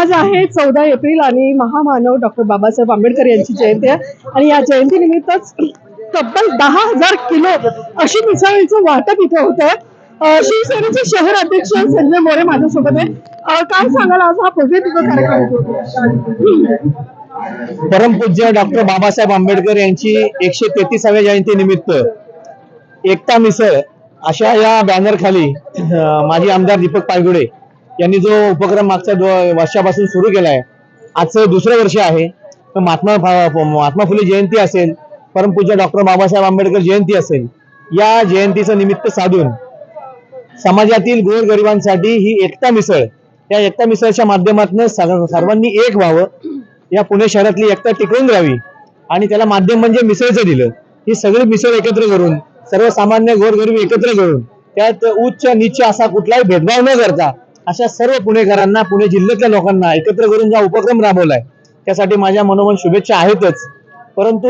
आज आहे चौदा एप्रिल आणि महामानव डॉक्टर बाबासाहेब आंबेडकर यांची जयंती आहे. आणि या जयंतीनिमित्तच तब्बल दहा हजार किलो अशी मिसळीचं वाटप इथे होत आहे शिवसेनेचे शहर अध्यक्ष संजय मोरे माझ्यासोबत आहे काय सांगाल? आज हा भव्य तिथं कार्यक्रम परमपूज्य डॉक्टर बाबासाहेब आंबेडकर यांची एकशे तेहतीसाव्या जयंती निमित्त एकता मिसळ अशा या बॅनर खाली माजी आमदार दीपक पायगुडे यांनी जो उपक्रम मागच्या वर्षापासून सुरू आहे आजचं दुसरं वर्ष आहे. तर महात्मा महात्मा फुले जयंती असेल परमपूज्य डॉक्टर बाबासाहेब आंबेडकर जयंती असेल या जयंतीचं निमित्त साधून समाजातील गोरगरिबांसाठी ही एकता मिसळ या एकता मिसळच्या माध्यमातून सर्वांनी एक व्हावं या पुणे शहरातली एकता टिकवून राहावी आणि त्याला माध्यम म्हणजे मिसळचं दिलं. ही सगळी मिसळ एकत्र करून सर्वसामान्य गोरगरीब एकत्र करून त्यात उच्च नीच असा कुठलाही भेदभाव न करता अशा सर्व पुणेकरांना पुणे जिल्ह्यातल्या लोकांना एकत्र करून जो उपक्रम राबवलाय त्यासाठी माझ्या मनोमन शुभेच्छा आहेतच. परंतु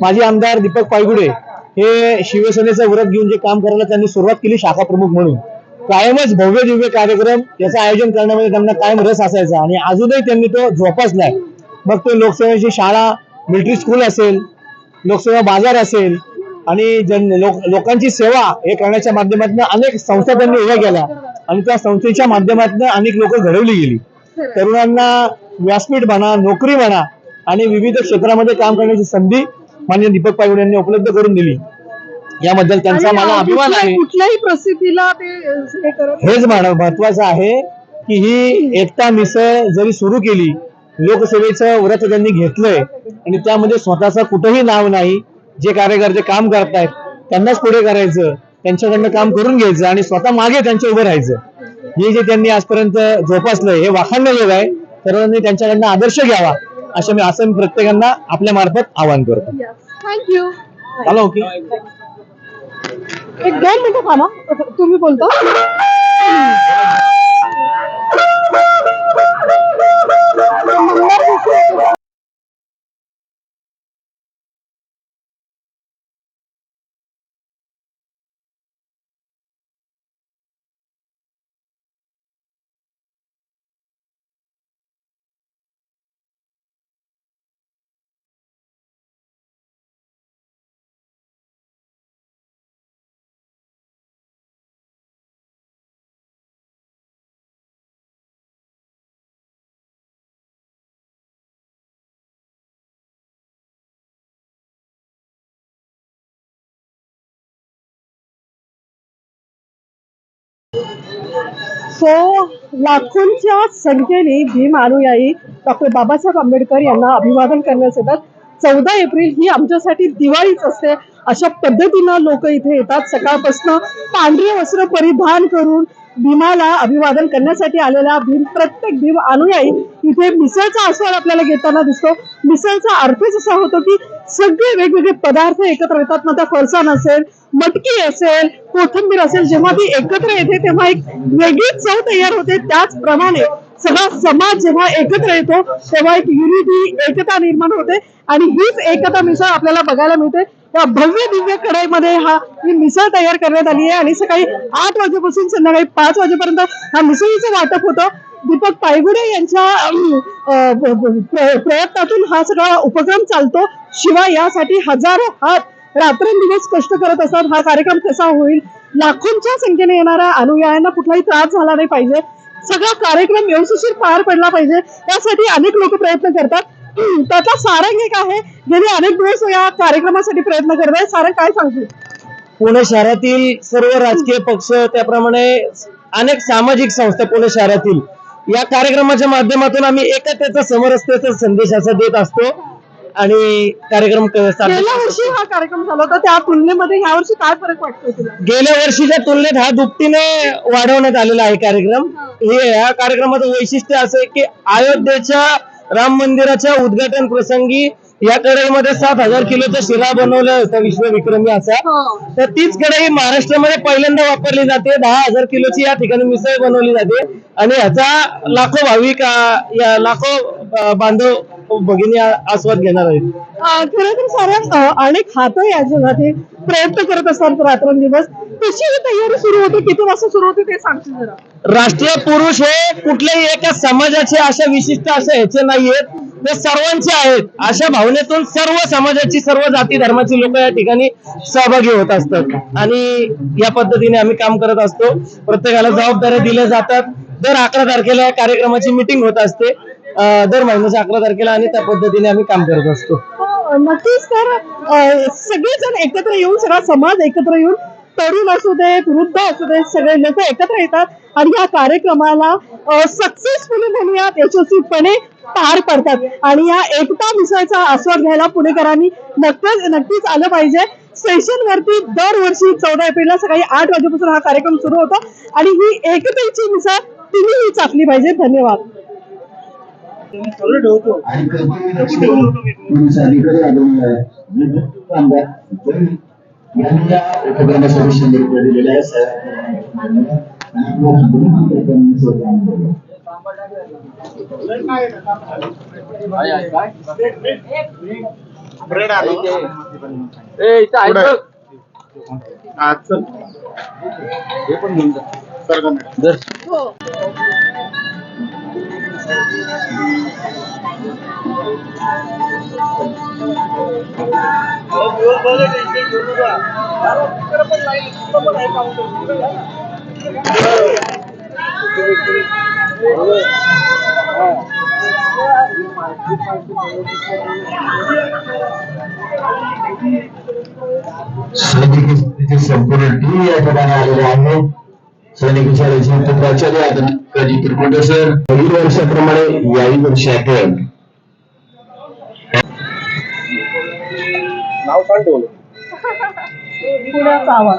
माजी आमदार दीपक पायगुडे हे शिवसेनेचं व्रत घेऊन जे काम करायला त्यांनी सुरुवात केली शाखा प्रमुख म्हणून. कायमच भव्य दिव्य कार्यक्रम याचं आयोजन करण्यामध्ये त्यांना कायम रस असायचा आणि अजूनही त्यांनी तो जोपासलाय. मग ते लोकसेवेची शाळा मिलिटरी स्कूल असेल लोकसेवा बाजार असेल आणि जन लोक लोकांची सेवा हे करण्याच्या माध्यमातून अनेक संस्था त्यांनी उभ्या केल्या. आणि त्या संस्थेच्या माध्यमातून अनेक लोक घडवली गेली. तरुणांना व्यासपीठ म्हणा नोकरी म्हणा आणि विविध क्षेत्रामध्ये काम करण्याची संधी मान्य दीपक पायगुडे यांनी उपलब्ध करून दिली. याबद्दल त्यांचा मला अभिमान आहे. कुठल्याही प्रसिद्धीला हे हेच म्हण- महत्वाचं आहे की ही एकता मिसळ जरी सुरू केली लोकसेवेचं व्रत त्यांनी घेतलंय आणि त्यामध्ये स्वतःचं कुठंही नाव नाही जे कार्यकर्ते काम करतायत त्यांनाच पुढे करायचं त्यांच्याकडनं काम करून घ्यायचं आणि स्वतः मागे त्यांच्या उभं राहायचं. हे जे त्यांनी आजपर्यंत जोपासलंय हे वाखाणलेलं आहे सर्वांनी त्यांच्याकडनं आदर्श घ्यावा असं मी असं मी प्रत्येकांना आपल्या मार्फत आवाहन करतो. Thank you hello okay. एक दोन मिनिटं थांबा. तुम्ही बोलता. सो लाखोंच्या संख्येने भीम अनुयायी डॉक्टर बाबासाहेब आंबेडकर यांना अभिवादन करण्यास येतात. चौदा एप्रिल ही आमच्यासाठी दिवाळीच असते. अशा पद्धतीनं लोक इथे येतात. सकाळपासून पांढरे वस्त्र परिधान करून भीमाला अभिवादन करण्यासाठी आलेला भीम प्रत्येक भीम अनुयायी इथे मिसळचा आस्वाद आपल्याला घेताना दिसतो. मिसळचा अर्थच असा होतो की सगळे वेगवेगळे पदार्थ एकत्र येतात. मग त्या फरसाण असेल मटकी असेल कोथिंबीर असेल जेव्हा ती एकत्र येते तेव्हा एक वेगळीच चव तयार होते. त्याचप्रमाणे सगळा समाज जेव्हा एकत्र येतो तेव्हा एक युनिटी एकता निर्माण होते. आणि हीच एकता मिसळ आपल्याला बघायला मिळते. या भव्य दिव्य कढईमध्ये हा ही मिसळ तयार करण्यात आली आहे. आणि सकाळी आठ वाजेपासून संध्याकाळी पाच वाजेपर्यंत हा मिसळीचं वाटप होतं. दीपक पायगुडे यांच्या प्रयत्नातून हा सगळा उपक्रम चालतो. शिवाय यासाठी हजारो हात रात्रंदिवस कष्ट करत असतात. हा कार्यक्रम कसा होईल? लाखोंच्या संख्येने येणाऱ्या अनुयायांना कुठलाही त्रास झाला नाही पाहिजे. सगळा कार्यक्रम व्यवस्थित पार पडला पाहिजे. यासाठी अनेक लोक प्रयत्न करतात. त्याचा सारंग एक आहे गेले अनेक दिवस या कार्यक्रमासाठी प्रयत्न करत आहे. सारंग काय सांगतो पुणे शहरातील सर्व राजकीय पक्ष त्याप्रमाणे अनेक सामाजिक संस्था पुणे शहरातील या कार्यक्रमाच्या माध्यमातून आम्ही एकतेचा समरसतेचा संदेश असा देत असतो. आणि कार्यक्रम गेल्या वर्षी. हा कार्यक्रम झाला होता. त्या तुलनेमध्ये या वर्षी काय फरक वाटतोय तुला? गेल्या वर्षीच्या तुलनेत हा दुपटीने वाढवण्यात आलेला आहे कार्यक्रम. हे या कार्यक्रमाचं वैशिष्ट्य असं आहे की अयोध्येच्या राम मंदिराच्या उद्घाटन प्रसंगी या कढईमध्ये सात हजार किलोचा शिरा बनवला होता विश्वविक्रमी असा. तर तीच कढई महाराष्ट्रामध्ये पहिल्यांदा वापरली जाते. दहा हजार किलोची या ठिकाणी मिसळ बनवली जाते. आणि ह्याचा लाखो भाविक लाखो बांधव भगिनी आस्वाद घेणार आहेत. खरं तर साऱ्या अनेक हात या जगात प्रयत्न करत असतात रात्रंदिवस. कशी ही तयारी सुरू होते? किती वाजता सुरू होते ते सांगते जरा? राष्ट्रीय पुरुष हे कुठल्याही एका समाजाचे अशा विशिष्ट अशा ह्याचे नाहीयेत. ते सर्वांचे आहेत. अशा भावनेतून सर्व समाजाची सर्व जाती धर्माची लोक या ठिकाणी सहभागी होत असतात. आणि या पद्धतीने आम्ही काम करत असतो. प्रत्येकाला जबाबदाऱ्या दिल्या जातात. दर अकरा तारखेला या कार्यक्रमाची मिटिंग होत असते. दर महिन्याच्या अकरा तारखेला आणि त्या पद्धतीने आम्ही काम करत असतो. नक्कीच तर सगळेजण एकत्र येऊन सगळा समाज एकत्र येऊन तरुण असू देत वृद्ध असू देत सगळे लोक एकत्र येतात आणि या कार्यक्रमाला सक्सेसफुली म्हणूयात यशस्वीपणे पार पडतात आणि या एकता मिसळचा आस्वाद घ्यायला पुणेकरांनी नक्कीच नक्कीच आलं पाहिजे स्टेशन वरती दरवर्षी चौदा एप्रिलला सकाळी आठ वाजेपासून हा कार्यक्रम सुरू होतो आणि ही एकतेची मिसळ तुम्हीही चाकली पाहिजे धन्यवाद आणि यांनी या उपक्रमासाठी शंभर रुपये दिलेले आहे. साहेब संपूर्ण टीम या ठिकाणी आलेले आहे सैनिक शाळेचे प्राचार्य आता काजी त्रिकुटे सर पहिली वर्षाप्रमाणे याही वर्षी आपण पुण्याचा आवाज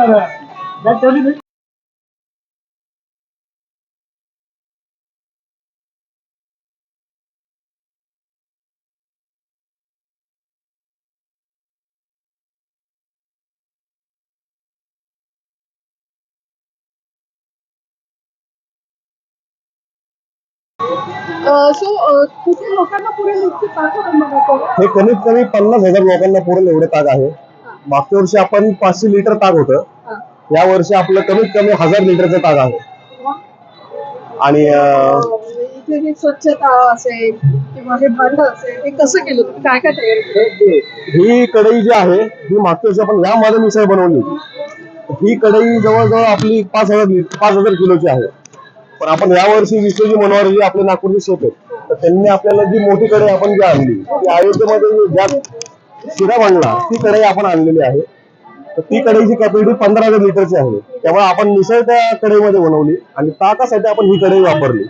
अजय. आणि कुठली बाई सो किती लोकांना बनवायचं हे कमीत कमी पन्नास हजार लोकांना पुरेल एवढे ताक आहे. मागच्या वर्षी आपण पाचशे लिटर ताक होतं. या वर्षी आपलं कमीत कमी हजार लिटरचं ताक आहे. आणि स्वच्छता असेल किंवा हे भांड असेल कसं केलं? तुम्ही काय काय तयारी केली? कढई जी आहे ही मागच्या वर्षी आपण यामध्ये मिसळ बनवली ही कढई जवळजवळ आपली पाच हजार पाच हजार किलोची आहे. पण आपण यावर्षी विश्वजी मनोहर जी आपले नागपूरचे शेत आहेत तर त्यांनी आपल्याला जी मोठी कढई आपण जी आणली ती अयोध्येमध्ये ज्या शिरा बनला ती कढई आपण आणलेली आहे. तर ती कढईची कॅपॅसिटी पंधरा हजार लिटरची आहे. त्यामुळे आपण मिसळ त्या कढईमध्ये बनवली आणि ताकासाठी आपण ही कढई वापरली.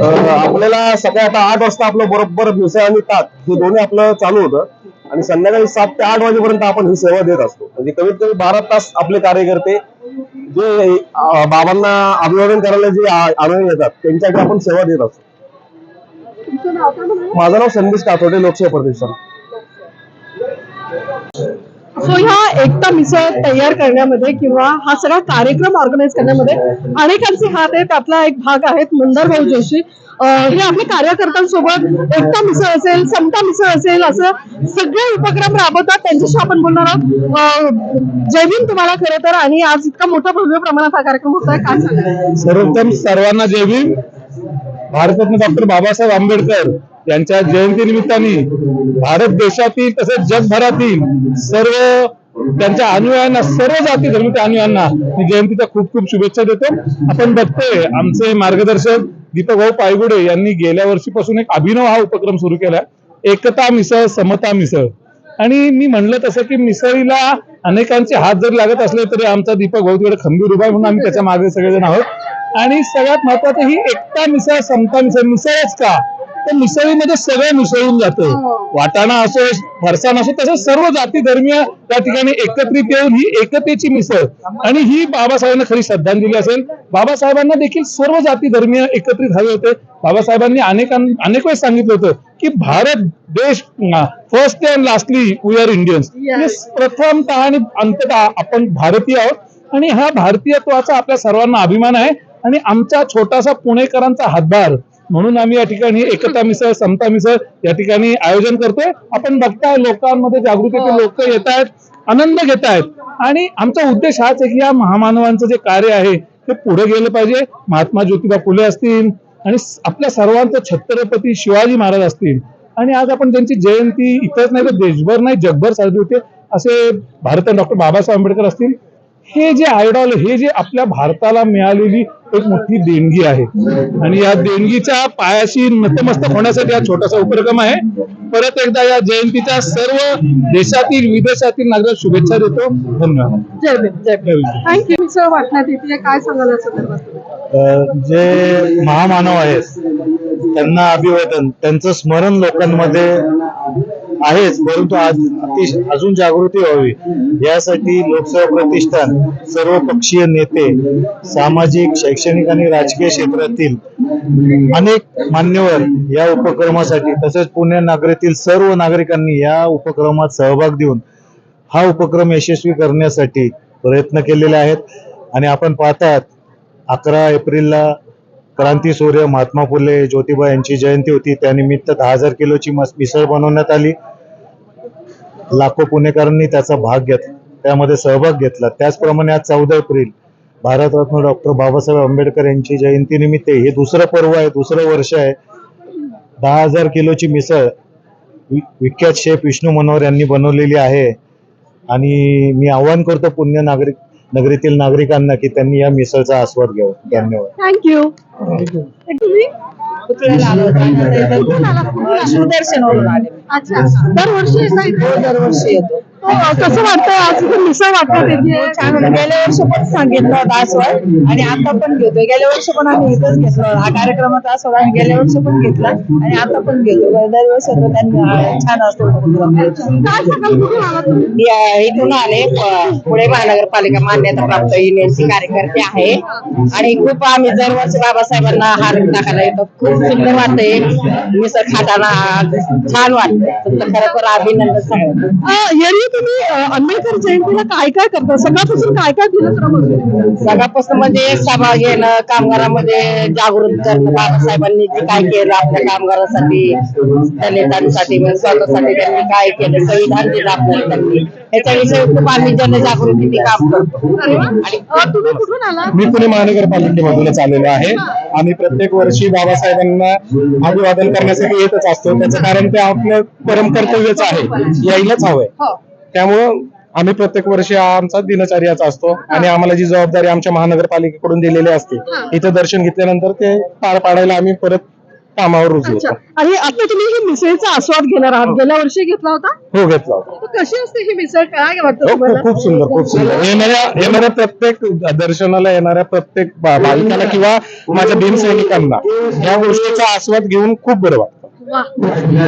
अं, आपल्याला सकाळी आता आठ वाजता आपलं बरोबर मिसळ आणि ताक हे दोन्ही आपलं चालू होतं. आणि संध्याकाळी सात ते आठ वाजेपर्यंत आपण ही सेवा देत असतो. म्हणजे कमीत कमी बारा तास आपले कार्यकर्ते जे बाबांना अभिवादन करायला जे आ- आणून येतात त्यांच्याकडे आपण सेवा देत असतो? माझं नाव संदेश काथोडे लोकसेवा प्रतिष्ठान सो ह्या एकता मिसळ तयार करण्यामध्ये किंवा हा सगळा कार्यक्रम ऑर्गनाईज करण्यामध्ये अनेकांचे हात आहेत. आपला एक भाग आहेत मंदार भाऊ जोशी. हे आपल्या कार्यकर्त्यांसोबत एकता मिसळ असेल समता मिसळ असेल असं सगळे उपक्रम राबवतात. त्यांच्याशी आपण बोलणार आहोत. अं, तुम्हाला खरं तर. आणि आज इतका मोठा भव्य प्रमाणात हा कार्यक्रम होत आहे काय सांगाल? सर्वप्रथम सर्वांना जय भारतरत्न डॉक्टर बाबासाहेब आंबेडकर यांच्या जयंतीनिमित्ताने भारत देशातील तसेच जगभरातील सर्व त्यांच्या अनुयायांना सर्व जाती धर्मीच्या अनुयायांना मी जयंतीच्या खूप खूप शुभेच्छा देतो. आपण बघतोय आमचे मार्गदर्शक दीपक भाऊ पायगुडे यांनी गेल्या वर्षीपासून एक अभिनव हा उपक्रम सुरू केला एकता मिसळ समता मिसळ. आणि मी म्हणलं तसं की मिसळीला अनेकांचे हात जरी लागत असले तरी आमचा दीपक भाऊ तिकडे खंबीर उभा म्हणून आम्ही त्याच्यामागे सगळेजण आहोत. आणि सगळ्यात महत्वाचं ही एकता मिसळ समता मिसळ. मिसळच का? तर मिसळीमध्ये सगळं मिसळून जातं. वाटाणा असो फरसाण असो तसं सर्व जाती धर्मीय त्या ठिकाणी एकत्रित येऊन ही एकतेची मिसळ. आणि ही बाबासाहेबांना खरी श्रद्धांजली असेल. बाबासाहेबांना देखील सर्व जाती धर्मीय एकत्रित हवे होते. बाबासाहेबांनी अनेकां अनेक वेळेस सांगितलं होतं की भारत देश first and lastly we are Indians प्रथमतः आणि अंततः आपण भारतीय आहोत. आणि हा भारतीयत्वाचा आपल्या सर्वांना अभिमान आहे. आणि आमचा छोटासा पुणेकरांचा हातभार म्हणून आम्ही या ठिकाणी एकता मिसळ समता मिसळ या ठिकाणी आयोजन करतोय. आपण बघताय लोकांमध्ये जागृतीचे लोक येत आहेत आनंद घेत आहेत. आणि आमचा उद्देश हाच आहे की या महामानवांचं जे कार्य आहे ते पुढे गेलं पाहिजे. महात्मा ज्योतिबा फुले असतील आणि आपल्या सर्वांचं छत्रपती शिवाजी महाराज असतील. आणि आज आपण त्यांची जयंती इथंच नाही तर देशभर नाही जगभर साजरी होते असे भारत डॉक्टर बाबासाहेब आंबेडकर असतील हे जे आयडॉल हे जे आपल्या भारताला मिळालेली एक मोठी देणगी आहे. आणि या देणगीच्या पायाशी नतमस्तक होण्यासाठी हा छोटासा उपक्रम आहे. परत एकदा या जयंतीच्या सर्व देशातील विदेशातील नागरिक शुभेच्छा देतो. धन्यवाद. जे महामानव आहेत त्यांना अभिवादन त्यांचं स्मरण लोकांमध्ये आहेच परंतु आज अतिश- अजून जागृती व्हावी. यासाठी लोकसेवा प्रतिष्ठान सर्व पक्षीय नेते सामाजिक शैक्षणिक आणि राजकीय क्षेत्रातील अनेक मान्यवर या उपक्रमासाठी तसेच पुणे नगरीतील सर्व नागरिकांनी या उपक्रमात सहभाग देऊन हा उपक्रम यशस्वी करण्यासाठी प्रयत्न केलेले आहेत. आणि आपण पाहतात अकरा एप्रिलला क्रांती सूर्य महात्मा फुले ज्योतिबा यांची जयंती होती. त्यानिमित्त दहा हजार किलोची मस मिसळ बनवण्यात आली. लाखो पुणेकरांनी त्याचा भाग घेतला. त्यामध्ये सहभाग घेतला. त्याचप्रमाणे आज चौदा एप्रिल भारतरत्न डॉक्टर बाबासाहेब आंबेडकर यांची जयंती निमित्त हे दुसरं पर्व आहे दुसरं वर्ष आहे. दहा हजार किलोची मिसळ वि- विख्यात शेफ विष्णू मनोहर यांनी बनवलेली आहे. आणि मी आवाहन करतो पुण्य नागरिक नगरीतील नागरिकांना की त्यांनी या मिसळचा आस्वाद घ्यावा. धन्यवाद. थँक्यू तुम्ही? पुतळ्याला आलो आला? अच्छा. दरवर्षी येता इथे? दरवर्षी येतो. हो, कसं वाटतंय? आज इथे मिसळ वाटण्यात येते छान होतं. गेल्या वर्षी पण सांगितलं होतं आस्वाद आणि आता पण घेतोय. गेल्या वर्षी पण आम्ही इथंच घेतलं. हा कार्यक्रमाचा आस्वाद आम्ही गेल्या वर्षी पण घेतला. आणि आता पण घेतो. दरवर्षी होतो त्यांनी छान असतो उपक्रम. काय सांगाल? कुठून आला तुम्ही? मी, अं, इथून आले. प- पुणे महानगरपालिका मान्यता प्राप्त युनियनचे कार्यकर्ते आहे. आणि खूप आम्ही दरवर्षी बाबासाहेबांना हार टाकायला येतो. खूप सुंदर वाटतंय. मिसळ खाताना छान वाटतंय. तुमचं खरोखर अभिनंदन यांनी तुम्ही अं, आंबेडकर जयंतीला काय काय करता? सगळ्यापासून काय काय दिलं सगळ्यापासून म्हणजे सभा घेणं कामगारांमध्ये जागृत करणं बाबासाहेबांनी जे काय केलं आपल्या कामगारांसाठी दलितांसाठी म्हणजे स्वतःसाठी त्यांनी काय केलं संविधान दिलं आपल्याला त्यांनी. याच्याविषयी खूप आम्ही जनजागृतीचे काम करतो. आणि अं, तुम्ही कुठून आला? मी पुणे महानगरपालिकेमधूनच आलेलो आहे. आम्ही प्रत्येक वर्षी बाबासाहेबांना अभिवादन करण्यासाठी येतच असतो. त्याचं कारण ते आपलं परम कर्तव्यच आहे. यायलाच हवंय. हो. त्यामुळं आम्ही प्रत्येक वर्षी आमचा दिनचर्याचा असतो. आणि आम्हाला जी जबाबदारी आमच्या महानगरपालिकेकडून दिलेली असते इथं दर्शन घेतल्यानंतर ते पार पाडायला आम्ही परत कामावर रुजू अच्छा. होतो. आणि आता तुम्ही ही मिसळीचा आस्वाद घेणार आहात. गेल्या वर्षी घेतला होता? हो घेतला होता. कशी असते ही मिसळ? काय वाटतं हो, तुम्हाला? खूप सुंदर खूप सुंदर. येणाऱ्या येणाऱ्या प्रत्येक दर्शनाला येणाऱ्या प्रत्येक भा- भाविकाला किंवा माझ्या भीम सैनिकांना या गोष्टीचा आस्वाद घेऊन खूप बरं वाटतं. वा.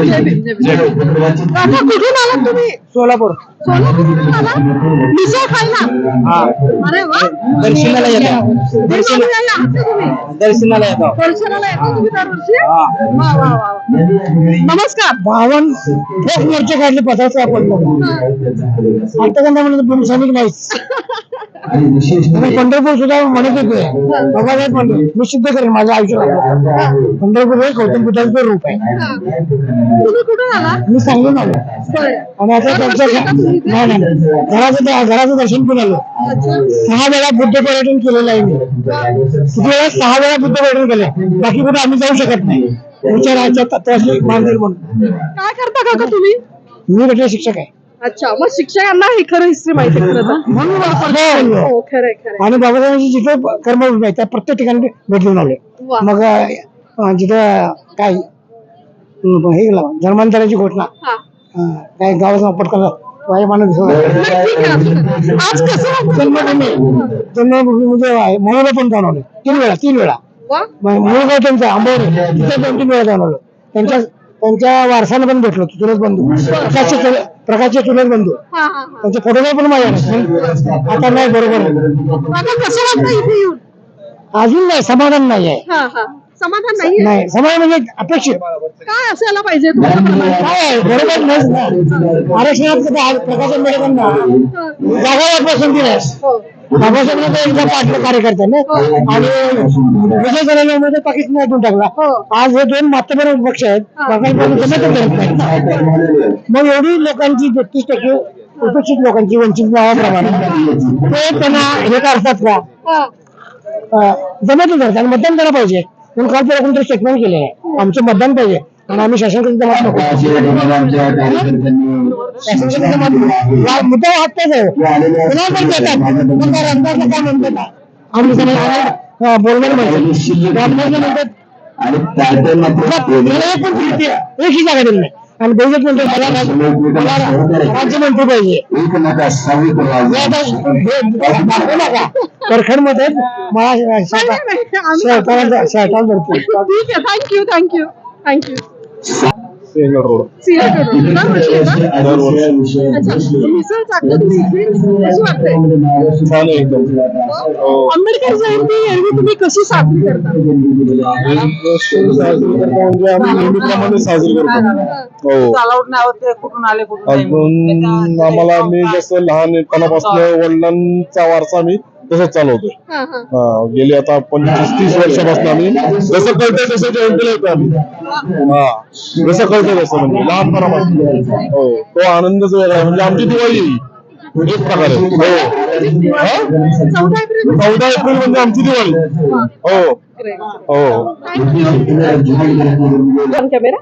जय भीम, जय भीम. काका कुठून आलात तुम्ही? सोलापूर. सोलापूरवरून आला मिसळ खायला अरे वा दर्शनाला येतो. दर्शनाला आहात का तुम्ही दर्शनाला येतो दर्शनाला येतो तुम्ही दरवर्षी वा वा वा वा. नमस्कार बावन एक मोर्चे काढले पदार्थ आपण आता का म्हणलं भूमसैनिक नाहीच आणि पंढरपूर सुद्धा म्हणत होते बाबा नाही पंढर मी सिद्ध करेन माझं आयुष्य पंढरपूर हे गौतम बुद्धाचं रूप आहे तुम्ही कुठून आला मी सांगून आलो होय. आणि आता त्यांच्या नाही नाही. घराचं घराचं दर्शन पण आलो. सहा वेळा बुद्ध पर्यटन केलेलं आहे मी. किती वेळा? सहा वेळा बुद्ध पर्यटन केलंय बाकी कुठे आम्ही जाऊ शकत नाही. मांजर म्हणून. काय करता काका तुम्ही? मी म्हटलं शिक्षक आहे. अच्छा. मग शिक्षकांना हे खरं हिस्ट्री माहिती आहे खरं तर. म्हणून वापरतो. हो खरंय खरंय आणि बाबासाहेबांची जिथे कर्मभूमी आहे त्या प्रत्येक ठिकाणी भेट घेऊन आलोय. वा. मग अं, जिथं काय अं, हे केलं धर्मांतराची घोषणा. हा. अं, काय गावाचा पटकन वाया मानत दिसत नाही, ठीक आहे असू दे. आज कसं वाटतं जन्मभूमी जन्मभूमी म्हणजे मोहला पण जाऊन आलो तीन वेळा तीन वेळा. वा. मूळ त्यांचा आंबोरे तिथे दोन तीन वेळा जाऊन आलो त्यांच्या त्यांच्या वारसानं पण भेटलो चुलत बंधू. प्रकाशचे प्रकाशचे चुलत बंधू. हा हा हा. त्यांचे फोटो पण माझ्याकडे आता नाही बरोबर काका कसं वाटतं इथे येऊन? अजून नाही समाधान नाही आहे. हा हा. समाधान नाही समाधान म्हणजे अपेक्षित. काय असायला पाहिजे? तुमच्या प्रमाणे? काय आहे? बरोबर नाहीच ना. आरक्षणात कसं आहे, प्रकाश आंबेडकरांना हा. जागा पसंती नाही हो. बाबासाहेबांना तर एकदा पाठलं कार्यकर्त्यांनी. आणि विजय झाल्यामुळे पाकिस्तानातून टाकला. आज हे दोन मातबर पक्ष आहेत. जमतच करत नाही मग एवढी लोकांची तेहतीस टक्के उपेक्षित लोकांची वंचित नावाप्रमाणे ते त्यांना हे करतात का? हा. अं, जमतच करतात आणि मतदान करायला पाहिजे. म्हणून काल त्याला कोणतरी स्टेटमेंट केलेलं आहे. आमचं मतदान पाहिजे. आणि आम्ही शासनकडे जमात नको शासनकडे जमात नको. मुद्दा वाटतच आहे पण देतात. त्या रंगाचं काय म्हणतात? आम्ही बोलणार पाहिजे. रामदासला म्हणतात. आणि एक पण प्रीती आहे. एकही जागा दिली नाही. आणि बहुजन म्हणतो मला राज- मला राज्यमंत्री पाहिजे. दाखवू नका परखडमध्ये मला सरकार भरपूर. ठीक आहे thank you thank you thank you Sinhagad road Sinhagad दरवर्षी येता? अच्छा मिसळ चाकलं तुम्ही कशी वाटते छान आहे एकदम आंबेडकर जयंती एरवी तुम्ही कशी साजरी करता साजरी करतो म्हणजे आम्ही नेहमीप्रमाणे साजरी करतो हो चालवत नाही होत ते कुठून आले कुठून नाही. अजून आम्हाला मी जसं लहानपणापासून वडिलांचा वारसा मी तसंच चालवतोय हा हा. हा गेली आता पंचवीस तीस वर्षापासून आम्ही. जसं कळतंय तसं जयंतीला येतो आम्ही. हा जसं कळतंय तसं म्हणजे लहानपणापासून हो तो आनंदच वेगळा आहे. म्हणजे आमची दिवाळी आहे. एक प्रकारे. हो. हा? चौदा एप्रिल चौदा एप्रिल म्हणजे आमची दिवाळी. हो. हो. थँक्यू. कॅमेरा